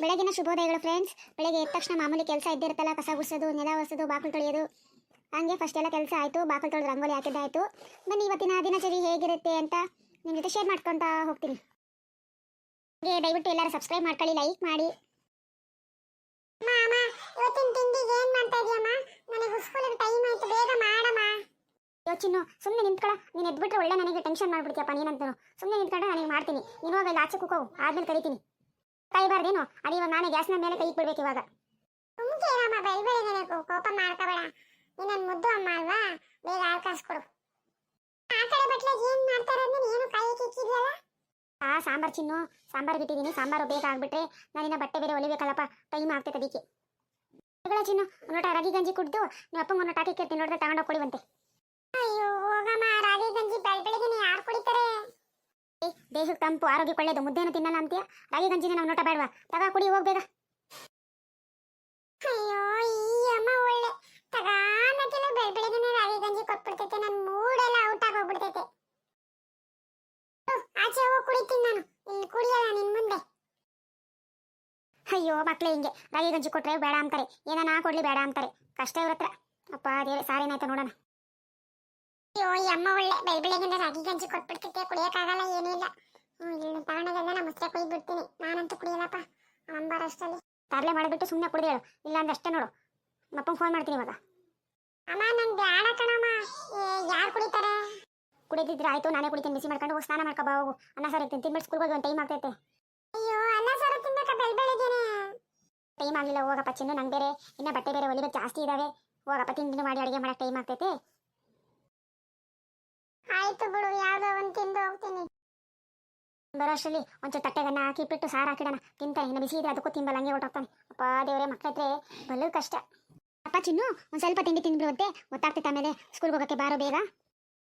ಬೆಳಗಿನ ಶುಭೋದಯಗಳು ಫ್ರೆಂಡ್ಸ್ ಬೆಳಗ್ಗೆ ಎದ್ದ ತಕ್ಷಣ ಮಾಮೂಲಿ ಕೆಲಸ ಇದ್ದಿರುತ್ತಲ್ಲ ಕಸ ಗುಡಿಸೋದು, ನೆಲ ಒರೆಸೋದು, ಬಾಕಲು ತೊಳೆಯೋದು. ಹಂಗೆ ಫಸ್ಟ್ ಎಲ್ಲ ಕೆಲಸ ಆಯಿತು, ಬಾಕಲು ತೊಳೆದು ರಂಗೋಲಿ ಹಾಕಿದ್ದಾಯಿತು ಬನ್ನಿ ಇವತ್ತಿನ ದಿನಚರಿ ಹೇಗಿರುತ್ತೆ ಅಂತ ನಿಮ್ಮ ಜೊತೆ ಶೇರ್ ಮಾಡ್ಕೊತಾ ಹೋಗ್ತೀನಿ. ಹಾಗೆ ದಯವಿಟ್ಟು ಎಲ್ಲರೂ ಸಬ್ಸ್ಕ್ರೈಬ್ ಮಾಡ್ಕೊಳ್ಳಿ ಲೈಕ್ ಮಾಡಿ. ಇವತ್ತಿನ ತಿಂಡಿಗೆ ಏನು ಮಾಡ್ತಾ ಇದೆಯಮ್ಮ? ನನಗೆ ಟೈಮ್ ಆಯ್ತು, ಬೇಗ ಮಾಡಮ್ಮ. ಯೋಚಿನ್ನು ಸುಮ್ಮನೆ ನಿಂತ್ಕೊಳ ನೀನು ಎದ್ಬಿಟ್ರೆ ಒಳ್ಳೆ ನನಗೆ ಟೆನ್ಷನ್ ಮಾಡ್ಬಿಡ್ತೀಯಪ್ಪ ನೀನಂತೂ. ಸುಮ್ಮನೆ ನಿಂತ್ಕೊಂಡ್ರೆ ನನಗೆ ಮಾಡ್ತೀನಿ. ನೀನು ಹೋಗಿ ಆಚೆ ಕೂಕೋವು ಆದ್ಮೇಲೆ ಕರಿತೀನಿ. ಕಾಯ್ಬಾರ್ದೇನು ಅದು ಇವಾಗ ನಾನೇ ಗ್ಯಾಸ್ನ ಮೇಲೆ ಕೈ ಬಿಡ್ಬೇಕು ಇವಾಗ. ಸುಮ್ಕೆ ಇರಮ್ಮ ನನಗೆ ಕೋಪ ಮಾಡ್ಕೋಬೇಡ. ನೀನ್ ನನ್ನ ಮುದ್ದು ಅಮ್ಮ ಅಲ್ವಾ? ಬೇಗ ಹಾಲು ಕಾಸ್ಕೊಡು. ಆ ಕಡೆ ಏನು ಮಾಡ್ತಾರ ನೀನು ಏನು ಕೈ ಕಿಕ್ಕಿದ್ಯಲ್ಲ ಆ ಸಾಂಬಾರ್ ಚಿನ್ನು ಸಾಂಬಾರ್ ಬಿಟ್ಟಿದ್ದೀನಿ. ಸಾಂಬಾರು ಬೇಗ ಆಗ್ಬಿಟ್ರೆ ನಾನಿನ್ನ ಬಟ್ಟೆ ಬೇರೆ ಹೊಲಿಬೇಕಲ್ಲಪ್ಪ ಟೈಮ್ ಆಗ್ತೈತೆ ಅದಕ್ಕೆ. ಚಿನ್ನು ನೋಟ ರಾಗಿ ಗಂಜಿ ಕುಡ್ದು ನೀವು ಅಪ್ಪಂಗೆ ಒಂದು ಟಾಕಿ ಕೇಳ್ತೀನಿ ನೋಡಿದ್ರೆ ತಗೊಂಡೋಗಿ ಕೊಡಿ ಅಯ್ಯೋ, ಹೋಗಮ್ಮ, ರಾಗಿ, ಗಂಜಿ ಏ ದೇಹಕ್ಕೆ ತಂಪು ಆರೋಗ್ಯಕ್ಕೆ ಒಳ್ಳೇದು, ಮುದ್ದೆನೂ ತಿನ್ನಲ್ಲ ಅಂತೀಯ? ರಾಗಿ, ಗಂಜಿನ ನಾವು ನೋಟ ಬೇಡವಾ? ತಗ, ಕುಡಿ ಹೋಗ್ಬೇಗ ಅಯ್ಯೋ, ಈ ಅಮ್ಮ ಒಳ್ಳೆ. ತಗಾನಕ್ಕೆಲ್ಲ ಬೆಳ್ಬೆಳಗ್ಗೆನೆ ರಾಗಿ, ಗಂಜಿ ಕೊಟ್ಬಿಡ್ತೈತೆ, ನನ್ ಮೂಡೆಲ್ಲ ಔಟ್ ಆಗೋಗ್ಬಿಡ್ತೈತೆ ಆಚೆ ಹೋಗಿ ಕುಡಿತೀನಿ ನಾನು. ಇಲ್ಲಿ ಕುಡಿಯಲ್ಲ, ನಿನ್ ಮುಂದೆ. ಅಯ್ಯೋ, ಮಕ್ಳೇ ಹಿಂಗೆ. ರಾಗಿ, ಗಂಜಿ ಕೊಟ್ರೆ ಬೇಡ ಅಂತಾರೆ. ಏನಾನ ಕೊಡ್ಲಿ ಬೇಡ ಅಂತಾರೆ. ಕಷ್ಟ ಇವ್ರ ಹತ್ರ. ಅಪ್ಪ, ದೇವ್ರೆ ಸಾರೇನಾಯ್ತು ನೋಡೋಣ. ಅಯ್ಯೋ ಈ ಅಮ್ಮ ಒಳ್ಳೆ ಬೆಳ್ಬೆಳಗ್ಗೆನೆ ರಾಗಿ ಗಂಜಿ ಕೊಟ್ಬಿಡ್ತೈತೆ ಕುಡಿಯಕ್ಕಾಗಲ್ಲ ಏನಿಲ್ಲ ಇಲ್ಲ. ಹ್ಮ್, ಇಲ್ಲಿ ತಗೊಂಡೋಗೆಲ್ಲ ನಾ ಮುಚ್ಚೆ ಕುಯ್ದು ಬಿಡ್ತೀನಿ. ನಾನಂತೂ ಕುಡಿಯಲ್ಲಪ್ಪ. ಅಷ್ಟಲ್ಲಿ ತರಲೆ ಮಾಡಿಬಿಟ್ಟು ಸುಮ್ಮನೆ ಕುಡಿದೇಳು ಇಲ್ಲ ಅಂದ್ರೆ ಅಷ್ಟೇ ನೋಡು. ನಮ್ಮಪ್ಪಂಗೆ ಫೋನ್ ಮಾಡ್ತೀನಿ ಇವಾಗ. ಅಮ್ಮ ನನ್ ಬ್ಯಾಡ ಕಣಮ್ಮ. ಯಾರು ಕುಡಿತಾರೆ? ಕುಡಿದಿದ್ರೆ ಆಯ್ತು ನಾನೇ ಕುಡಿತೀನಿ. ಬಿಸಿ ಮಾಡ್ಕೊಂಡು ಹೋಗಿ ಸ್ನಾನ ಮಾಡ್ಕೊ ಬಾ ಹೋಗು. ಅನ್ನ ಸಾರು ಇರ್ತೀನಿ ತಿನ್ಬಿಟ್ಟು ಸ್ಕೂಲ್ಗೆ ಹೋಗಿ ಒಂದು ಟೈಮ್ ಆಗ್ತೈತೆ. ಅಯ್ಯೋ ಅನ್ನ ಸಾರು ತಿನ್ನಕ ಬೆಳ್ಬೆಳಗ್ಗೆನೆ ಟೈಮ್ ಆಗಿಲ್ಲ ಹೋಗಪ್ಪ ಚಿನ್ನು ನಂಗೆ ಬೇರೆ ಇನ್ನ ಬಟ್ಟೆ ಬೇರೆ ಹೊಲಿಬೇಕು ಜಾಸ್ತಿ ಇದಾವೆ. ಹೋಗಪ್ಪ ತಿಂಡಿ ಮಾಡಿ ಅಡುಗೆ ಮಾಡಕ್ಕೆ ಟೈಮ್ ಆಗ್ತೈತೆ. ಆಯ್ತು ಬಿಡು, ಯಾವ್ದೋ ಒಂದ್ ತಿಂದು ಹೋಗ್ತೀನಿ. ಬರೋಷ್ಟರಲ್ಲಿ ಒಂಚೂರು ತಟ್ಟೆಗನ್ನ ಹಾಕಿಬಿಟ್ಟು ಸಾರು ಹಾಕಿಡೋಣ. ತಿಂತಾನೆ ಇನ್ನು ಬಿಸಿ ಇದೆ ಅದಕ್ಕೂ ತಿಂಬಲ್ಲ, ಹಂಗೆ ಹೊರಟೋಗ್ತಾನೆ ಅಪ್ಪ ದೇವರೇ ಮಕ್ಕಳಿದ್ರೆ ಬಲು ಕಷ್ಟ. ಅಪ್ಪ ಚಿನ್ನು, ಒಂದು ಸ್ವಲ್ಪ ತಿಂಡಿ ತಿಂದ್ಬಿಡುತ್ತೆ ಗೊತ್ತಾಗ್ತೈತೆ ಆಮೇಲೆ ಸ್ಕೂಲ್ಗೆ ಹೋಗೋಕ್ಕೆ ಬಾರೋ ಬೇಗ.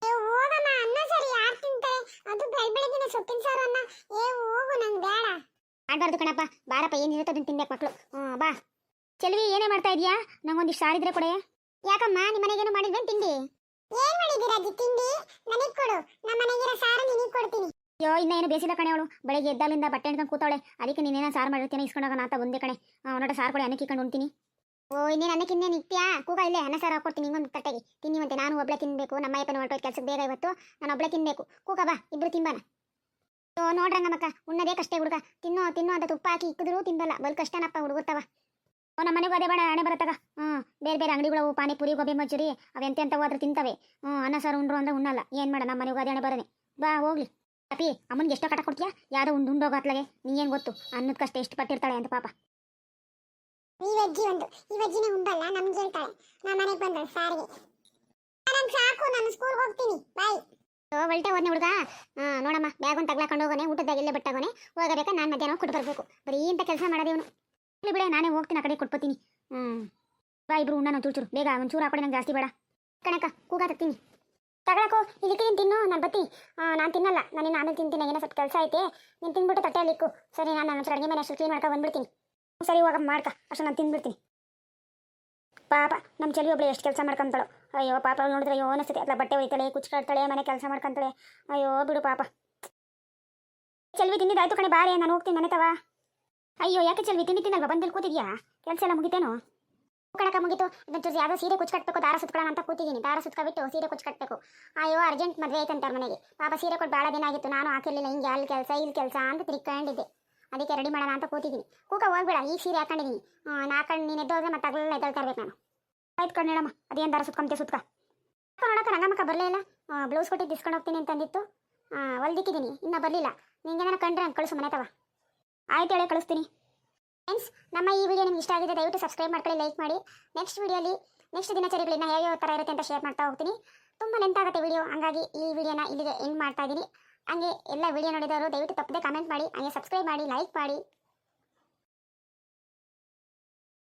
ಹೋಗಮ್ಮ, ಅನ್ನ ಸರಿ ಯಾರು ತಿಂತಾರೆ ಅದು ಬೆಳ್ಬೆಳಗ್ಗೆನೆ ಸೊಪ್ಪಿನ ಸಾರು ಅನ್ನ. ಏ, ಹೋಗು, ನಂಗೆ ಬೇಡ. ಮಾಡ್ಬಾರ್ದು ಕಣಪ್ಪ. ಬಾರಪ್ಪ ಏನಿರುತ್ತೆ ಅದನ್ನ ತಿನ್ಬೇಕು ಮಕ್ಕಳು ಹ್ಞೂ, ಬಾ. ಚೆಲ್ವಿ, ಏನೇ ಮಾಡ್ತಾ ಇದೀಯಾ? ನಂಗೊಂದಿಷ್ಟು ಸಾರಿದ್ರೆ ಕೊಡೆ. ಯಾಕಮ್ಮ ನಿಮ್ಮ ಮನೆಗೇನು ಮಾಡಿದ್ವೇನು ತಿಂಡಿ? ಏನ್ ಮಾಡಿದ್ದೀರಾ ತಿಂಡಿ ನನಗ್ ಕೊಡು ನಮ್ಮ ಮನೆಗಿರೋ ಸಾರು ನಿನಗ್ ಕೊಡ್ತೀನಿ ಅಯ್ಯೋ ಇನ್ನ ಏನು ಬೇಸಿಲ್ಲ ಕಣೆ ಅವಳು. ಬೆಳಗ್ಗೆ ಎದ್ದಾಲಿಂದ ಬಟ್ಟೆ ಹಿಡ್ಕೊಂಡು ಕೂತಾಳೆ ಅದಕ್ಕೆ ನೀನೇನ ಸಾರು ಮಾಡಿರ್ತೀನಿ ಇಸ್ಕೊಂಡೋಗೋಣ ಅಂತ ಬಂದೆ ಕಣೆ. ನೋಡ, ಸಾರು ಕೊಡಿ, ಅನ್ನಕ್ಕೆ ಇಕ್ಕೊಂಡು ಉಣ್ತೀನಿ. ಓ, ಇನ್ನೇನು ಅನ್ನಕ್ಕೆ ಇನ್ನೇನು ಇಕ್ತಿಯಾ? ಕೂಗ ಇಲ್ಲೇ, ಅನ್ನ ಸಾರು ಹಾಕೊಡ್ತೀನಿ ಹಿಂಗೊಂದು ತಟ್ಟೆಗೆ. ಮತ್ತೆ ನಾನು ಒಬ್ಳೆ ತಿನ್ನಬೇಕು ನಮ್ಮ ಅಯ್ಯಪ್ಪನ ಹೊರಟೋಯ್ತು ಕೆಲಸಕ್ಕೆ ಬೇಗ ಇವತ್ತು. ನಾನು ಒಬ್ಳೆ ತಿನ್ನಬೇಕು ಕೂಗ ಬಾ, ಇಬ್ರು ತಿಂಬಾನ ಓ ನೋಡ್ರಂಗ ಮಕ್ಕ ಉಣ್ಣದೇ ಕಷ್ಟೇ ಹುಡುಗ. ತಿನ್ನೋ ತಿನ್ನೋ ಅಂತ ತುಪ್ಪ ಹಾಕಿ ಇಕ್ಕಿದ್ರು ತಿನ್ನಲ್ಲ. ಬಲ್ ಕಷ್ಟನಪ್ಪ ಹುಡುಗುತ್ತವ. ಓ, ನಮ್ಮ ಮನೆಗೂ ಅದೇ ಬೇಡ, ಹಣೆ ಬರತ್ತಾಗ. ಹ್ಞೂ, ಬೇರೆ ಬೇರೆ ಅಂಗಡಿಗಳು ಪಾನಿಪುರಿ, ಗೋಬಿ ಮಂಚೂರಿ ಅವೆಂತೆ ಅಂತ ಹೋದ್ರೆ ತಿಂತವೆ. ಹ್ಞೂ, ಅನ್ನ ಸಾರು ಉಂಡ್ರು ಅಂದ್ರೆ ಉಣ್ಣಲ್ಲ. ಏನು ಮಾಡ ನಮ್ಮ ಮನೆಗೂ ಅದೇ ಹಣೆ ಬರನೆ ಬಾ, ಹೋಗ್ಲಿ. ಅಪ್ಪಿ ಅಮ್ಮನಿಗೆ ಎಷ್ಟೋ ಕಟ ಕೊಡ್ತೀಯಾ? ಯಾವ್ದೋ ಉಂಡೋಗೋ ನೀ ನೀನ್ ಗೊತ್ತು? ಅನ್ನದ ಕಷ್ಟ ಎಷ್ಟು ಪಟ್ಟಿರ್ತಾಳೆ ಅಂತ ಪಾಪ. ಈ ಅಜ್ಜಿ ಒಂದು. ಈ ಅಜ್ಜಿನೇ ಉಂಡಲ್ಲ ನಮ್ಗೆ ಹೇಳ್ತಾಳೆ. ನಾ ಮನೆಗೆ ಬಂದಳು ಸಾರಿಗೆ. ನಾನು ಸಾಕು ನಾನು ಸ್ಕೂಲ್ಗೆ ಹೋಗ್ತೀನಿ. ಬಾಯ್ ಹೋದ್ನೆ ಹುಡುಗ? ನೋಡಮ್ಮ ಬ್ಯಾಗ್ ಒಂದು ತಗ್ಲಾಕೊಂಡು ಹೋಗೋನೆ ಊಟದಾಗ ಇಲ್ಲೇ ಬಿಟ್ಟಾಗೋನೆ ಹೋಗಬೇಕಾ? ನಾನು ಮಧ್ಯಾಹ್ನ ಕೊಟ್ಟು ಬರಬೇಕು. ಬರೀ ಇಂಥ ಕೆಲಸ ಮಾಡೋದೇವನು ಇಲ್ಲಿ ಬಿಡೆ ನಾನೇ ಹೋಗ್ತೀನಿ ಆ ಕಡೆ ಕೊಟ್ಬೋತೀನಿ ಹ್ಮ್. ಬಾ ಇಬ್ರು ಉಣ್ಣ ಚೂರು ಚೂರು. ಬೇಗ ಒಂದು ಚೂರು ಹಾಕೊಡಿ ನಂಗೆ ಜಾಸ್ತಿ ಬೇಡ. ಕಣಕ್ಕ ಕೂಗ ತಗ್ತೀನಿ ತಗೊಳಕೋ. ಇಲ್ಲಿಕ್ಕೆ ತಿನ್ನು. ನಾನು ಬತ್ತಿ ನಾನು ತಿನ್ನಲ್ಲ. ನಾನು ಇನ್ನು ಆಮೇಲೆ ತಿಂತೀನಿ. ಏನೋ ಸ್ವಲ್ಪ ಕೆಲಸ ಐತೆ. ನೀನು ತಿನ್ಬಿಟ್ಟು ತಟ್ಟೆಯಲ್ಲಿ ಇಕ್ಕು. ಸರಿ, ನಾನು ನನ್ನ ಅಡುಗೆ ಮನೆ ಅಷ್ಟು ಕ್ಲೀನ್ ಮಾಡ್ಕೊ ಬಂದ್ಬಿಡ್ತೀನಿ. ಸರಿ ಹೋಗ ಮಾಡ್ಕ. ಅಷ್ಟು ನಾನು ತಿಂದ್ಬಿಡ್ತೀನಿ. ಪಾಪ ನಮ್ಮ ಚಳಿ ಒಬ್ಳು ಎಷ್ಟು ಕೆಲಸ ಮಾಡ್ಕೊಂತಾಳು. ಅಯ್ಯೋ, ಪಾಪ ನೋಡಿದ್ರೆ ಅಯ್ಯೋ ಅನಿಸ್ತದೆ ಅಲ್ಲ ಬಟ್ಟೆ ಒಯ್ತಾಳೆ ಕುಚ್ಕಾಡ್ತಾಳೆ ಮನೆ ಕೆಲಸ ಮಾಡ್ಕೊಂತಾಳೆ. ಅಯ್ಯೋ, ಬಿಡು ಪಾಪ. ಚೆಲ್ವಿ, ತಿಂದಿದ್ದಾಯ್ತು ಕಣೆ, ಬಾರೆ. ನಾನು ಹೋಗ್ತೀನಿ ಮನೆ ತವಾ. ಅಯ್ಯೋ, ಯಾಕೆ ಚಲ್ವಿ? ತಿಂಡಿ ತಿನ್ನಲ್ವಾ? ಬಂದಲ್ಲಿ ಕೂತಿದ್ಯಾ? ಕೆಲಸ ಎಲ್ಲ ಮುಗಿತೇನು? ಕಣಕ ಮುಗಿತು. ಇದೊಂಚೂರು ಯಾವುದೋ ಸೀರೆ ಕುಚ್ಚು ಕಟ್ಟಬೇಕು ದಾರ ಸುತ್ಕೊಳ್ಳೋಣ ಅಂತ ಕೂತಿದ್ದೀನಿ. ದಾರ ಸುತ್ಕೊಬಿಟ್ಟು ಸೀರೆ ಕುಚ್ಚು ಕಟ್ಟಬೇಕು ಅಯ್ಯೋ, ಅರ್ಜೆಂಟ್ ಮದುವೆ ಐತಂತ ಮನೆಗೆ. ಪಾಪ ಸೀರೆ ಕೊಟ್ಟು ಭಾಳ ದಿನ ಆಗಿತ್ತು. ನಾನು ಹಾಕಿರಲಿಲ್ಲ ಹಿಂಗೆ ಅಲ್ಲಿ ಕೆಲಸ, ಇಲ್ಲಿ ಕೆಲಸ ಅಂತ ತಿರ್ಕೊಂಡಿದ್ದೆ ಅದಕ್ಕೆ ರೆಡಿ ಮಾಡೋಣ ಅಂತ ಕೂತಿದ್ದೀನಿ. ಕೂಕ ಹೋಗ್ಬೇಡ, ಈ ಸೀರೆ ಹಾಕೊಂಡಿದ್ದೀನಿ. ನಾಲ್ಕಂಡು ನೀನು ಎದ್ದೋದ್ರೆ ಮತ್ತೆ ಅಗಲೆಲ್ಲ ಎದ್ದಳ್ತಾ ಇರ್ಬೇಕು ನಾನು. ಆಯ್ತು ಹೇಳಮ್ಮ, ಅದೇನು ದಾರ ಸುತ್ಕೊಂತೆ ಸುತ್ಕ. ನೋಡಕ್ಕ, ರಂಗಮ್ಮಕ್ಕ ಇಲ್ಲ. ಬ್ಲೌಸ್ ಕೊಟ್ಟು ತಿಸ್ಕೊಂಡು ಹೋಗ್ತೀನಿ ಅಂತಂದಿತ್ತು. ಹೊಲ್ದಿಕ್ಕಿದ್ದೀನಿ, ಇನ್ನೂ ಬರಲಿಲ್ಲ. ನಿಂಗೆ ಏನಾರು ಕಂಡ್ರೆ ಹಂಗೆ ಕಳಿಸು ಮನೆ ತವ ಆಯ್ತು ಹೇಳಿ, ಕಳಿಸ್ತೀನಿ. ನಮ್ಮ ಈ ವಿಡಿಯೋ ನಿಮ್ಗೆ ಇಷ್ಟ ಆಗಿದೆ ದಯವಿಟ್ಟು ಸಬ್ಸ್ಕ್ರೈಬ್ ಮಾಡ್ಕೊಳ್ಳಿ ಲೈಕ್ ಮಾಡಿ. ನೆಕ್ಸ್ಟ್ ವಿಡಿಯೋಲಿ ನೆಕ್ಸ್ಟ್ ದಿನಚರಿಗಳನ್ನ ಯಾವ ಥರ ಇರುತ್ತೆ ಅಂತ ಶೇರ್ ಮಾಡ್ತಾ ಹೋಗ್ತೀನಿ. ತುಂಬ ಲೆಂತ್ ಆಗುತ್ತೆ ವಿಡಿಯೋ ಹಂಗಾಗಿ ಈ ವಿಡಿಯೋನ ಇಲ್ಲಿಗೆ ಎಂಡ್ ಮಾಡ್ತಾ ಇದ್ದೀನಿ. ಹಂಗೆ ಎಲ್ಲ ವಿಡಿಯೋ ನೋಡಿದವರು ದಯವಿಟ್ಟು ತಪ್ಪದೆ ಕಮೆಂಟ್ ಮಾಡಿ. ಹಂಗೆ ಸಬ್ಸ್ಕ್ರೈಬ್ ಮಾಡಿ ಲೈಕ್ ಮಾಡಿ.